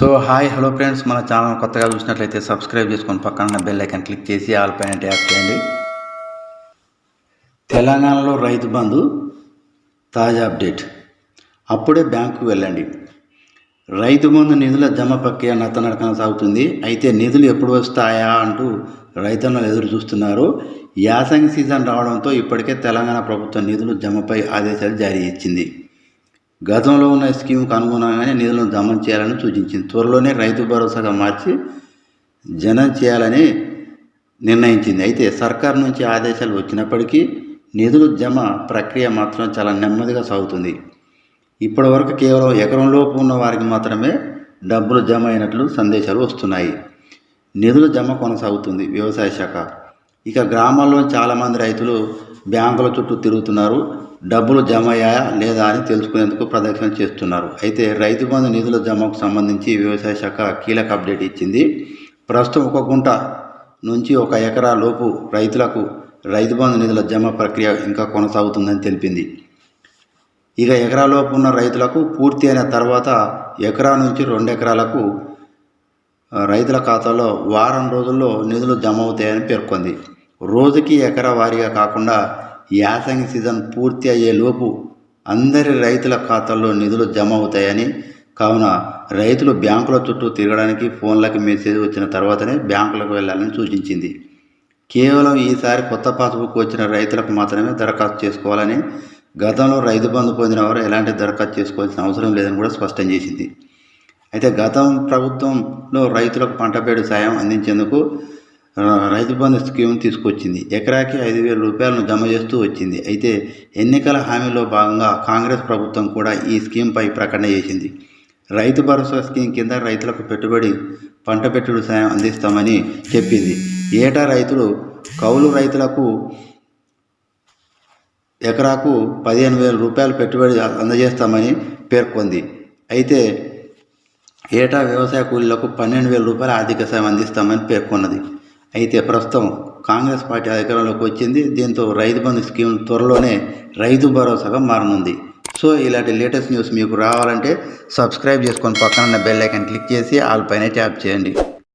So hi hello friends. మన channel కొత్తగా చూసినట్లయితే సబ్స్క్రైబ్ చేసుకొని పక్కన బెల్ ఐకాన్ క్లిక్ చేసి ఆల్ పైన ట్యాప్ చేయండి. తెలంగాణలో రైతు బంధు తాజా అప్డేట్. అప్పుడే బ్యాంకుకు వెళ్ళండి. రైతు బంధు నిధుల జమ ప్రక్రియ నత్తనడకన సాగుతుంది. అయితే నిధులు ఎప్పుడు వస్తాయా అంటూ రైతన్నలు ఎదురు చూస్తున్నారు. యాసంగి సీజన్ రావడంతో ఇప్పటికే తెలంగాణ ప్రభుత్వం నిధులు జమపై ఆదేశాలు జారీ ఇచ్చింది గతంలో ఉన్న స్కీమ్కు అనుగుణంగానే నిధులను జమ చేయాలని సూచించింది. త్వరలోనే రైతు భరోసాగా మార్చి జనం చేయాలని నిర్ణయించింది. అయితే సర్కార్ నుంచి ఆదేశాలు వచ్చినప్పటికీ నిధులు జమ ప్రక్రియ మాత్రం చాలా నెమ్మదిగా సాగుతుంది. ఇప్పటివరకు కేవలం ఎకరంలోపు ఉన్న వారికి మాత్రమే డబ్బులు జమ అయినట్లు సందేశాలు వస్తున్నాయి. నిధులు జమ కొనసాగుతుంది వ్యవసాయ శాఖ. ఇక గ్రామాల్లో చాలామంది రైతులు బ్యాంకుల చుట్టూ తిరుగుతున్నారు. డబ్బులు జమ అయ్యాయా లేదా అని తెలుసుకునేందుకు ప్రదక్షిణ చేస్తున్నారు. అయితే రైతు బంధు నిధుల జమకు సంబంధించి వ్యవసాయ శాఖ కీలక అప్డేట్ ఇచ్చింది. ప్రస్తుతం ఒక గుంట నుంచి ఒక ఎకరా లోపు రైతులకు రైతు బంధు నిధుల జమ ప్రక్రియ ఇంకా కొనసాగుతుందని తెలిపింది. ఇక ఎకరాలోపు ఉన్న రైతులకు పూర్తి అయిన తర్వాత ఎకరా నుంచి రెండు ఎకరాలకు రైతుల ఖాతాలో వారం రోజుల్లో నిధులు జమ అవుతాయని పేర్కొంది. రోజుకి ఎకరా వారీగా కాకుండా యాసంగి సీజన్ పూర్తి అయ్యేలోపు అందరి రైతుల ఖాతాల్లో నిధులు జమ అవుతాయని కావున రైతులు బ్యాంకుల చుట్టూ తిరగడానికి ఫోన్లకి మెసేజ్ వచ్చిన తర్వాతనే బ్యాంకులకు వెళ్ళాలని సూచించింది. కేవలం ఈసారి కొత్త పాస్బుక్ వచ్చిన రైతులకు మాత్రమే దరఖాస్తు చేసుకోవాలని గతంలో రైతు బంధు పొందిన వారు ఎలాంటి దరఖాస్తు చేసుకోవాల్సిన అవసరం లేదని కూడా స్పష్టం చేసింది. అయితే గతం ప్రభుత్వంలో రైతులకు పంట పంటపేడు సాయం అందించేందుకు రైతు బంధు స్కీమ్ తీసుకొచ్చింది. ఎకరాకి ఐదు వేల రూపాయలను జమ చేస్తూ వచ్చింది. అయితే ఎన్నికల హామీలో భాగంగా కాంగ్రెస్ ప్రభుత్వం కూడా ఈ స్కీమ్పై ప్రకటన చేసింది. రైతు భరోసా స్కీమ్ కింద రైతులకు పెట్టుబడి పంట పెట్టుబడి సాయం అందిస్తామని చెప్పింది. ఏటా రైతులు కౌలు రైతులకు ఎకరాకు పదిహేను వేల రూపాయలు పెట్టుబడి అందజేస్తామని పేర్కొంది. అయితే ఏటా వ్యవసాయ కూలీలకు పన్నెండు వేల రూపాయల ఆర్థిక సాయం అందిస్తామని పేర్కొన్నది. అయితే ప్రస్తుతం కాంగ్రెస్ పార్టీ అధికారంలోకి వచ్చింది. దీంతో రైతు బంధు స్కీమ్ త్వరలోనే రైతు భరోసాగా మారనుంది. సో ఇలాంటి లేటెస్ట్ న్యూస్ మీకు రావాలంటే సబ్స్క్రైబ్ చేసుకొని పక్కన ఉన్న బెల్ ఐకాన్ క్లిక్ చేసి ఆల్ పైన ట్యాప్ చేయండి.